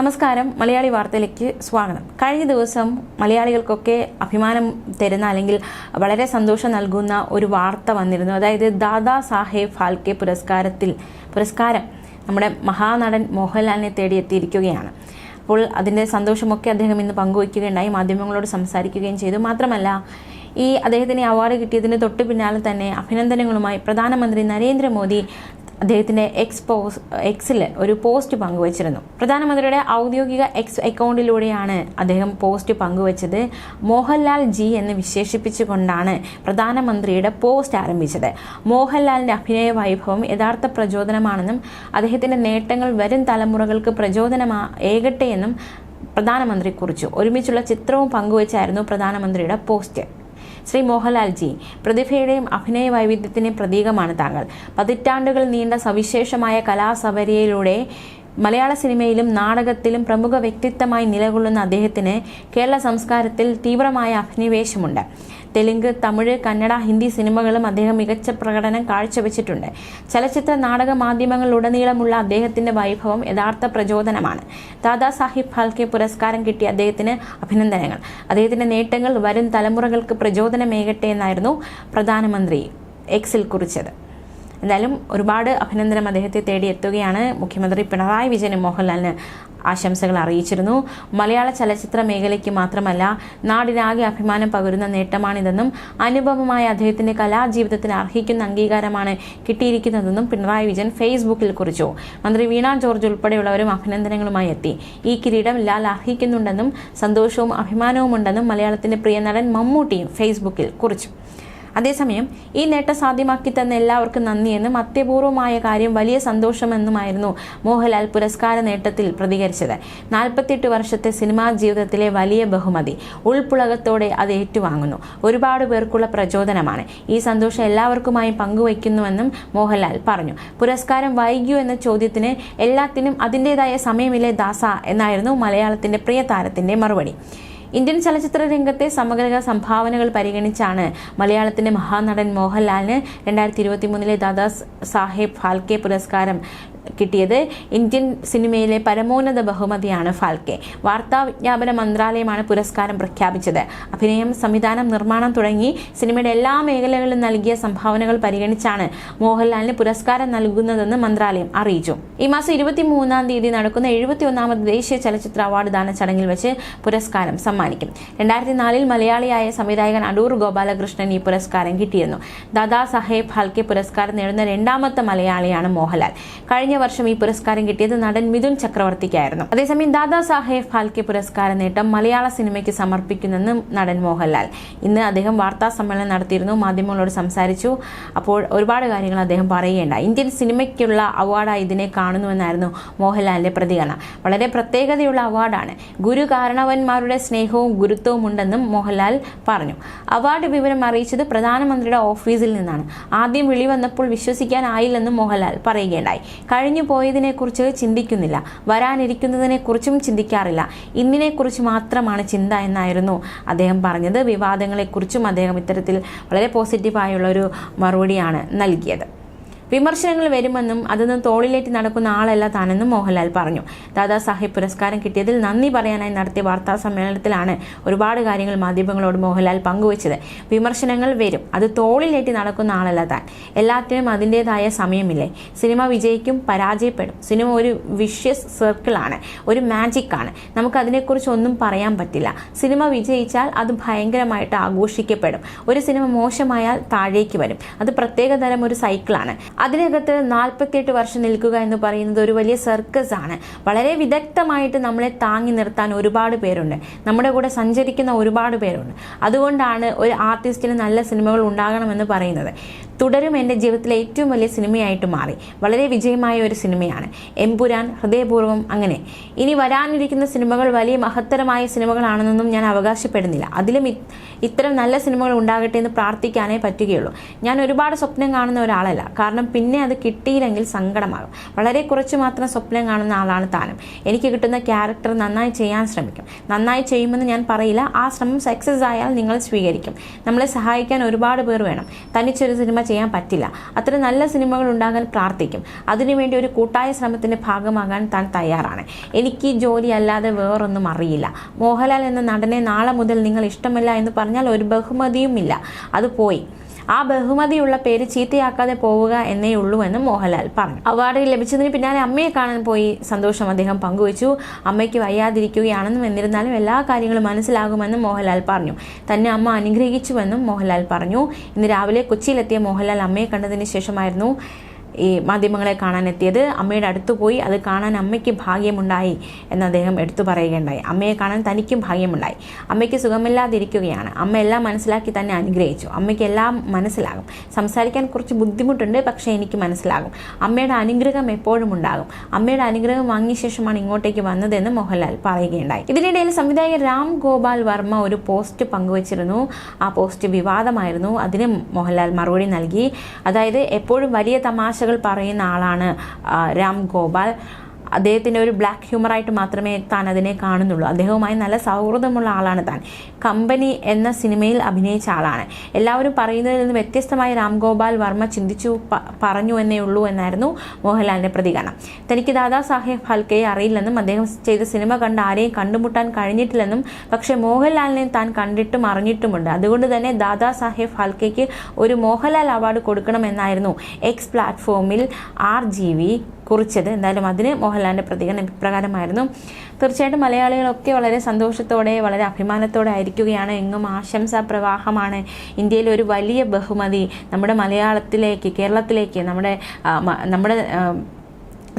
നമസ്കാരം. മലയാളി വാർത്തയിലേക്ക് സ്വാഗതം. കഴിഞ്ഞ ദിവസം മലയാളികൾക്കൊക്കെ അഭിമാനം തരുന്ന അല്ലെങ്കിൽ വളരെ സന്തോഷം നൽകുന്ന ഒരു വാർത്ത വന്നിരുന്നു. അതായത് ദാദാ സാഹേബ് ഫാൽക്കെ പുരസ്കാരത്തിൽ പുരസ്കാരം നമ്മുടെ മഹാനടൻ മോഹൻലാലിനെ തേടി എത്തിയിരിക്കുകയാണ് അപ്പോൾ അതിന്റെ സന്തോഷമൊക്കെ അദ്ദേഹം ഇന്ന് പങ്കുവയ്ക്കുകയുണ്ടായി മാധ്യമങ്ങളോട് സംസാരിക്കുകയും ചെയ്തു. മാത്രമല്ല ഈ അദ്ദേഹത്തിന് അവാർഡ് കിട്ടിയതിന് തൊട്ട് പിന്നാലെ തന്നെ അഭിനന്ദനങ്ങളുമായി പ്രധാനമന്ത്രി നരേന്ദ്രമോദി അദ്ദേഹത്തിന്റെ എക്സ് പോസ് എക്സിൽ ഒരു പോസ്റ്റ് പങ്കുവച്ചിരുന്നു. പ്രധാനമന്ത്രിയുടെ ഔദ്യോഗിക എക്സ് അക്കൗണ്ടിലൂടെയാണ് അദ്ദേഹം പോസ്റ്റ് പങ്കുവച്ചത്. മോഹൻലാൽ ജി എന്ന് വിശേഷിപ്പിച്ചുകൊണ്ടാണ് പ്രധാനമന്ത്രിയുടെ പോസ്റ്റ് ആരംഭിച്ചത്. മോഹൻലാലിന്റെ അഭിനയ വൈഭവം യഥാർത്ഥ പ്രചോദനമാണെന്നും അദ്ദേഹത്തിന്റെ നേട്ടങ്ങൾ വരും തലമുറകൾക്ക് പ്രചോദനമാ ഏകട്ടെ എന്നും പ്രധാനമന്ത്രി കുറിച്ചു. ഒരുമിച്ചുള്ള ചിത്രവും പങ്കുവച്ചായിരുന്നു പ്രധാനമന്ത്രിയുടെ പോസ്റ്റ് ശ്രീ മോഹൻലാൽജി പ്രതിഭയുടെയും അഭിനയ വൈവിധ്യത്തിന്റെയും പ്രതീകമാണ് താങ്കൾ. പതിറ്റാണ്ടുകൾ നീണ്ട സവിശേഷമായ കലാസബരിയയിലൂടെ മലയാള സിനിമയിലും നാടകത്തിലും പ്രമുഖ വ്യക്തിത്വമായി നിലകൊള്ളുന്ന അദ്ദേഹത്തിന് കേരള സംസ്കാരത്തിൽ തീവ്രമായ അഭിനിവേശമുണ്ട്. തെലുങ്ക് തമിഴ് കന്നഡ ഹിന്ദി സിനിമകളും അദ്ദേഹം മികച്ച പ്രകടനം കാഴ്ചവെച്ചിട്ടുണ്ട്. ചലച്ചിത്ര നാടക മാധ്യമങ്ങളിലുടനീളമുള്ള അദ്ദേഹത്തിന്റെ വൈഭവം യഥാർത്ഥ പ്രചോദനമാണ്. ദാദാ സാഹിബ് ഫാൽക്കെ പുരസ്കാരം കിട്ടിയ അദ്ദേഹത്തിന് അഭിനന്ദനങ്ങൾ. അദ്ദേഹത്തിന്റെ നേട്ടങ്ങൾ വരും തലമുറകൾക്ക് പ്രചോദനമേകട്ടെ എന്നായിരുന്നു പ്രധാനമന്ത്രി എക്സിൽ കുറിച്ചത്. എന്തായാലും ഒരുപാട് അഭിനന്ദനം അദ്ദേഹത്തെ തേടി എത്തുകയാണ് മുഖ്യമന്ത്രി പിണറായി വിജയനും മോഹൻലാലിന് ആശംസകൾ അറിയിച്ചിരുന്നു. മലയാള ചലച്ചിത്ര മേഖലയ്ക്ക് മാത്രമല്ല നാടിനാകെ അഭിമാനം പകരുന്ന നേട്ടമാണിതെന്നും അനുപമമായ അദ്ദേഹത്തിന്റെ കലാജീവിതത്തിന് അർഹിക്കുന്ന അംഗീകാരമാണ് കിട്ടിയിരിക്കുന്നതെന്നും പിണറായി വിജയൻ ഫേസ്ബുക്കിൽ കുറിച്ചു. മന്ത്രി വീണ ജോർജ് ഉൾപ്പെടെയുള്ളവരും അഭിനന്ദനങ്ങളുമായി എത്തി. ഈ കിരീടം ലാൽ അർഹിക്കുന്നുണ്ടെന്നും സന്തോഷവും അഭിമാനവും ഉണ്ടെന്നും മലയാളത്തിന്റെ പ്രിയ നടൻ മമ്മൂട്ടിയും ഫേസ്ബുക്കിൽ കുറിച്ചു. അതേസമയം ഈ നേട്ടം സാധ്യമാക്കി തന്ന എല്ലാവർക്കും നന്ദിയെന്നും അത്യപൂർവമായ കാര്യം വലിയ സന്തോഷമെന്നുമായിരുന്നു മോഹൻലാൽ പുരസ്കാര നേട്ടത്തിൽ പ്രതികരിച്ചത്. നാൽപ്പത്തിയെട്ട് വർഷത്തെ സിനിമാ ജീവിതത്തിലെ വലിയ ബഹുമതി ഉൾപ്പുളകത്തോടെ അത് ഏറ്റുവാങ്ങുന്നു. ഒരുപാട് പേർക്കുള്ള പ്രചോദനമാണ്. ഈ സന്തോഷം എല്ലാവർക്കുമായും പങ്കുവയ്ക്കുന്നുവെന്നും മോഹൻലാൽ പറഞ്ഞു. പുരസ്കാരം വൈകിയോ എന്ന ചോദ്യത്തിന് എല്ലാത്തിനും അതിന്റെതായ സമയമില്ലേ ദാസ എന്നായിരുന്നു മലയാളത്തിന്റെ പ്രിയ താരത്തിന്റെ മറുപടി. ഇന്ത്യൻ ചലച്ചിത്ര രംഗത്തെ സമഗ്ര സംഭാവനകൾ പരിഗണിച്ചാണ് മലയാളത്തിന്റെ മഹാനടൻ മോഹൻലാലിന് രണ്ടായിരത്തി ഇരുപത്തി മൂന്നിലെ ദാദാ സാഹേബ് ഫാൽക്കെ പുരസ്കാരം കിട്ടിയത് ഇന്ത്യൻ സിനിമയിലെ പരമോന്നത ബഹുമതിയാണ് ഫാൽക്കെ. വാർത്താ വിജ്ഞാപന മന്ത്രാലയമാണ് പുരസ്കാരം പ്രഖ്യാപിച്ചത്. അഭിനയം സംവിധാനം നിർമ്മാണം തുടങ്ങി സിനിമയുടെ എല്ലാ മേഖലകളിലും നൽകിയ സംഭാവനകൾ പരിഗണിച്ചാണ് മോഹൻലാലിന് പുരസ്കാരം നൽകുന്നതെന്ന് മന്ത്രാലയം അറിയിച്ചു. ഈ മാസം ഇരുപത്തി മൂന്നാം തീയതി നടക്കുന്ന എഴുപത്തി ഒന്നാമത് ദേശീയ ചലച്ചിത്ര അവാർഡ് ദാന ചടങ്ങിൽ വെച്ച് പുരസ്കാരം സമ്മാനിക്കും. രണ്ടായിരത്തി നാലിൽ മലയാളിയായ സംവിധായകൻ അടൂർ ഗോപാലകൃഷ്ണൻ ഈ പുരസ്കാരം കിട്ടിയിരുന്നു. ദാദാ സാഹേബ് ഫാൽക്കെ പുരസ്കാരം നേടുന്ന രണ്ടാമത്തെ മലയാളിയാണ് മോഹൻലാൽ. കഴിഞ്ഞ വർഷം ഈ പുരസ്കാരം കിട്ടിയത് നടൻ മിഥുൻ ചക്രവർത്തിക്കായിരുന്നു. അതേസമയം ദാദാ സാഹേബ് ഫാൽക്കെ പുരസ്കാര നേട്ടം മലയാള സിനിമയ്ക്ക് സമർപ്പിക്കുന്നെന്ന് നടൻ മോഹൻലാൽ. ഇന്ന് അദ്ദേഹം വാർത്താ സമ്മേളനം നടത്തിയിരുന്നു മാധ്യമങ്ങളോട് സംസാരിച്ചു. അപ്പോൾ ഒരുപാട് കാര്യങ്ങൾ അദ്ദേഹം പറയുകയുണ്ട ഇന്ത്യൻ സിനിമയ്ക്കുള്ള അവാർഡായി ഇതിനെ കാണുന്നുവെന്നായിരുന്നു മോഹൻലാലിന്റെ പ്രതികരണം. വളരെ പ്രത്യേകതയുള്ള അവാർഡാണ്. ഗുരു കാരണവന്മാരുടെ സ്നേഹവും ഗുരുത്വവും ഉണ്ടെന്നും മോഹൻലാൽ പറഞ്ഞു. അവാർഡ് വിവരം അറിയിച്ചത് പ്രധാനമന്ത്രിയുടെ ഓഫീസിൽ നിന്നാണ്. ആദ്യം വിളി വന്നപ്പോൾ വിശ്വസിക്കാനായില്ലെന്നും മോഹൻലാൽ പറയുകയുണ്ടായി. കഴിഞ്ഞു പോയതിനെക്കുറിച്ച് ചിന്തിക്കുന്നില്ല. വരാനിരിക്കുന്നതിനെക്കുറിച്ചും ചിന്തിക്കാറില്ല. ഇന്നിനെക്കുറിച്ച് മാത്രമാണ് ചിന്ത എന്നായിരുന്നു അദ്ദേഹം പറഞ്ഞത്. വിവാദങ്ങളെക്കുറിച്ചും അദ്ദേഹം ഇത്തരത്തിൽ വളരെ പോസിറ്റീവായുള്ള ഒരു മറുപടിയാണ് നൽകിയത്. വിമർശനങ്ങൾ വരുമെന്നും അതൊന്നും തോളിലേറ്റ് നടക്കുന്ന ആളല്ല താനെന്നും മോഹൻലാൽ പറഞ്ഞു. ദാദാ സാഹിബ് പുരസ്കാരം കിട്ടിയതിൽ നന്ദി പറയാനായി നടത്തിയ വാർത്താ സമ്മേളനത്തിലാണ് ഒരുപാട് കാര്യങ്ങൾ മാധ്യമങ്ങളോട് മോഹൻലാൽ പങ്കുവച്ചത്. വിമർശനങ്ങൾ വരും. അത് തോളിലേറ്റ് നടക്കുന്ന ആളല്ല താൻ. എല്ലാത്തിനും അതിന്റെതായ സമയമില്ലേ. സിനിമ വിജയിക്കും പരാജയപ്പെടും. സിനിമ ഒരു വിഷ്യസ് സർക്കിളാണ് ഒരു മാജിക് ആണ്. നമുക്ക് അതിനെക്കുറിച്ച് ഒന്നും പറയാൻ പറ്റില്ല. സിനിമ വിജയിച്ചാൽ അത് ഭയങ്കരമായിട്ട് ആഘോഷിക്കപ്പെടും. ഒരു സിനിമ മോശമായാൽ താഴേക്ക് വരും. അത് പ്രത്യേകതരം ഒരു സൈക്കിളാണ് അതിനകത്ത് നാൽപ്പത്തിയെട്ട് വർഷം നിൽക്കുക എന്ന് പറയുന്നത് ഒരു വലിയ സർക്കസ് ആണ്. വളരെ വിദഗ്ധമായിട്ട് നമ്മളെ താങ്ങി നിർത്താൻ ഒരുപാട് പേരുണ്ട്. നമ്മുടെ കൂടെ സഞ്ചരിക്കുന്ന ഒരുപാട് പേരുണ്ട്. അതുകൊണ്ടാണ് ഒരു ആർട്ടിസ്റ്റിന് നല്ല സിനിമകൾ ഉണ്ടാകണമെന്ന് പറയുന്നത്. തുടരും എന്റെ ജീവിതത്തിലെ ഏറ്റവും വലിയ സിനിമയായിട്ട് മാറി. വളരെ വിജയമായ ഒരു സിനിമയാണ്. എമ്പുരാൻ ഹൃദയപൂർവം അങ്ങനെ. ഇനി വരാനിരിക്കുന്ന സിനിമകൾ വലിയ മഹത്തരമായ സിനിമകളാണെന്നൊന്നും ഞാൻ അവകാശപ്പെടുന്നില്ല. അതിലും ഇത്തരം നല്ല സിനിമകൾ ഉണ്ടാകട്ടെ എന്ന് പ്രാർത്ഥിക്കാനേ പറ്റുകയുള്ളൂ. ഞാൻ ഒരുപാട് സ്വപ്നം കാണുന്ന ഒരാളല്ല. കാരണം പിന്നെ അത് കിട്ടിയില്ലെങ്കിൽ സങ്കടമാകും. വളരെ കുറച്ച് മാത്രം സ്വപ്നം കാണുന്ന ആളാണ് താനും എനിക്ക് കിട്ടുന്ന ക്യാരക്ടർ നന്നായി ചെയ്യാൻ ശ്രമിക്കും. നന്നായി ചെയ്യുമെന്ന് ഞാൻ പറയില്ല. ആ ശ്രമം സക്സസ് ആയാൽ നിങ്ങൾ സ്വീകരിക്കും. നമ്മളെ സഹായിക്കാൻ ഒരുപാട് പേർ വേണം. തനിച്ചൊരു സിനിമ ചെയ്യാൻ പറ്റില്ല. അത്ര നല്ല സിനിമകൾ ഉണ്ടാകാൻ പ്രാർത്ഥിക്കും. അതിനുവേണ്ടി ഒരു കൂട്ടായ ശ്രമത്തിന്റെ ഭാഗമാകാൻ താൻ തയ്യാറാണ്. എനിക്ക് ജോലി അല്ലാതെ വേറൊന്നും അറിയില്ല. മോഹൻലാൽ എന്ന നടനെ നാളെ മുതൽ നിങ്ങൾ ഇഷ്ടമല്ല എന്ന് പറഞ്ഞാൽ ഒരു ബഹുമതിയും ഇല്ല അത് പോയി. ആ ബഹുമതിയുള്ള പേര് ചീത്തയാക്കാതെ പോവുക എന്നേ ഉള്ളൂ എന്ന് മോഹൻലാൽ പറഞ്ഞു. അവാർഡ് ലഭിച്ചതിന് പിന്നാലെ അമ്മയെ കാണാൻ പോയി സന്തോഷം അദ്ദേഹം പങ്കുവച്ചു. അമ്മയ്ക്ക് വയ്യാതിരിക്കുകയാണെന്നും എന്നിരുന്നാലും എല്ലാ കാര്യങ്ങളും മനസ്സിലാകുമെന്നും മോഹൻലാൽ പറഞ്ഞു. തന്നെ അമ്മ അനുഗ്രഹിച്ചുവെന്നും മോഹൻലാൽ പറഞ്ഞു. ഇന്ന് രാവിലെ കൊച്ചിയിലെത്തിയ മോഹൻലാൽ അമ്മയെ കണ്ടതിന് ശേഷമായിരുന്നു ഈ മാധ്യമങ്ങളെ കാണാൻ എത്തിയത് അമ്മയുടെ അടുത്ത് പോയി അത് കാണാൻ അമ്മയ്ക്ക് ഭാഗ്യമുണ്ടായി എന്ന് അദ്ദേഹം എടുത്തു പറയുകയുണ്ടായി. അമ്മയെ കാണാൻ തനിക്കും ഭാഗ്യമുണ്ടായി. അമ്മയ്ക്ക് സുഖമില്ലാതിരിക്കുകയാണ്. അമ്മ എല്ലാം മനസ്സിലാക്കി തന്നെ അനുഗ്രഹിച്ചു. അമ്മയ്ക്ക് എല്ലാം മനസ്സിലാകും. സംസാരിക്കാൻ കുറച്ച് ബുദ്ധിമുട്ടുണ്ട് പക്ഷേ എനിക്ക് മനസ്സിലാകും. അമ്മയുടെ അനുഗ്രഹം എപ്പോഴും ഉണ്ടാകും. അമ്മയുടെ അനുഗ്രഹം വാങ്ങിയ ശേഷമാണ് ഇങ്ങോട്ടേക്ക് വന്നതെന്ന് മോഹൻലാൽ പറയുകയുണ്ടായി. ഇതിനിടയിൽ സംവിധായകൻ രാം ഗോപാൽ വർമ്മ ഒരു പോസ്റ്റ് പങ്കുവച്ചിരുന്നു. ആ പോസ്റ്റ് വിവാദമായിരുന്നു. അതിന് മോഹൻലാൽ മറുപടി നൽകി. അതായത് എപ്പോഴും വലിയ തമാശകൾ പറയുന്ന ആളാണ് രാം ഗോപാൽ. അദ്ദേഹത്തിന്റെ ഒരു ബ്ലാക്ക് ഹ്യൂമറായിട്ട് മാത്രമേ താൻ അതിനെ കാണുന്നുള്ളൂ. അദ്ദേഹവുമായി നല്ല സൗഹൃദമുള്ള ആളാണ് താൻ. കമ്പനി എന്ന സിനിമയിൽ അഭിനയിച്ച ആളാണ്. എല്ലാവരും പറയുന്നതിൽ നിന്ന് വ്യത്യസ്തമായി രാം ഗോപാൽ വർമ്മ ചിന്തിച്ചു പറഞ്ഞു എന്നേ ഉള്ളൂ എന്നായിരുന്നു മോഹൻലാലിന്റെ പ്രതികരണം. തനിക്ക് ദാദാ സാഹേബ് ഫാൽക്കെയെ അറിയില്ലെന്നും അദ്ദേഹം ചെയ്ത സിനിമ കണ്ട് ആരെയും കണ്ടുമുട്ടാൻ കഴിഞ്ഞിട്ടില്ലെന്നും പക്ഷേ മോഹൻലാലിനെ താൻ കണ്ടിട്ടും അറിഞ്ഞിട്ടുമുണ്ട്. അതുകൊണ്ട് തന്നെ ദാദാ സാഹേബ് ഫാൽക്കെയ്ക്ക് ഒരു മോഹൻലാൽ അവാർഡ് കൊടുക്കണമെന്നായിരുന്നു എക്സ് പ്ലാറ്റ്ഫോമിൽ ആർ ജി വി കുറിച്ചത്. എന്തായാലും അതിന് മോഹൻലാലിന്റെ പ്രതികരണം ഇപ്രകാരമായിരുന്നു. തീർച്ചയായിട്ടും മലയാളികളൊക്കെ വളരെ സന്തോഷത്തോടെ വളരെ അഭിമാനത്തോടെ ആയിരിക്കുകയാണ്. എങ്ങും ആശംസാ പ്രവാഹമാണ് ഇന്ത്യയിൽ ഒരു വലിയ ബഹുമതി നമ്മുടെ മലയാളത്തിലേക്ക് കേരളത്തിലേക്ക് നമ്മുടെ നമ്മുടെ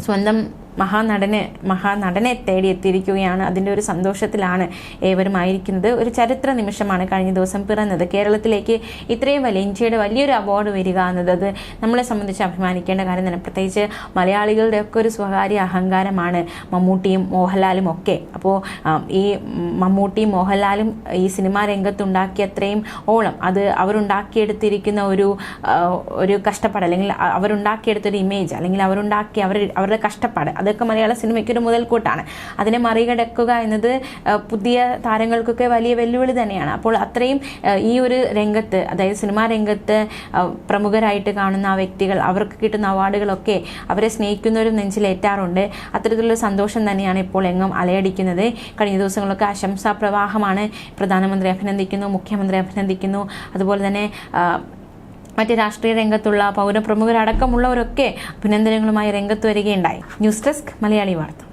സ്വന്തം മഹാനടനെ മഹാനടനെ തേടിയെത്തിയിരിക്കുകയാണ്. അതിന്റെ ഒരു സന്തോഷത്തിലാണ് ഏവരും ആയിരിക്കുന്നത്. ഒരു ചരിത്ര നിമിഷമാണ് കഴിഞ്ഞ ദിവസം പിറന്നത്. കേരളത്തിലേക്ക് ഇത്രയും വലിയ ഇന്ത്യയുടെ വലിയൊരു അവാർഡ് വരിക എന്നത് അത് നമ്മളെ സംബന്ധിച്ച് അഭിമാനിക്കേണ്ട കാര്യം തന്നെ. പ്രത്യേകിച്ച് മലയാളികളുടെ ഒക്കെ ഒരു സ്വകാര്യ അഹങ്കാരമാണ് മമ്മൂട്ടിയും മോഹൻലാലും ഒക്കെ. അപ്പോൾ ഈ മമ്മൂട്ടിയും മോഹൻലാലും ഈ സിനിമാ രംഗത്തുണ്ടാക്കിയ അത്രയും ഓളം അത് അവരുണ്ടാക്കിയെടുത്തിരിക്കുന്ന ഒരു ഒരു കഷ്ടപ്പാട് അല്ലെങ്കിൽ അവരുണ്ടാക്കിയെടുത്തൊരു ഇമേജ് അല്ലെങ്കിൽ അവരുണ്ടാക്കിയ അവർ അവരുടെ കഷ്ടപ്പാട് അതൊക്കെ മലയാള സിനിമയ്ക്ക് ഒരു മുതൽക്കൂട്ടാണ്. അതിനെ മറികടക്കുക എന്നത് പുതിയ താരങ്ങൾക്കൊക്കെ വലിയ വെല്ലുവിളി തന്നെയാണ്. അപ്പോൾ അത്രയും ഈ ഒരു രംഗത്ത് അതായത് സിനിമാ രംഗത്ത് പ്രമുഖരായിട്ട് കാണുന്ന ആ വ്യക്തികൾ അവർക്ക് കിട്ടുന്ന അവാർഡുകളൊക്കെ അവരെ സ്നേഹിക്കുന്നവരും നെഞ്ചിലേറ്റാറുണ്ട്. അത്തരത്തിലുള്ള സന്തോഷം തന്നെയാണ് ഇപ്പോൾ എങ്ങും അലയടിക്കുന്നത്. കഴിഞ്ഞ ദിവസങ്ങളൊക്കെ ആശംസാ പ്രവാഹമാണ് പ്രധാനമന്ത്രി അഭിനന്ദിക്കുന്നു മുഖ്യമന്ത്രി അഭിനന്ദിക്കുന്നു. അതുപോലെ തന്നെ മറ്റ് രാഷ്ട്രീയ രംഗത്തുള്ള പൗരപ്രമുഖരടക്കമുള്ളവരൊക്കെ അഭിനന്ദനങ്ങളുമായി രംഗത്ത് വരികയുണ്ടായി. ന്യൂസ് ഡെസ്ക് മലയാളി വാർത്ത.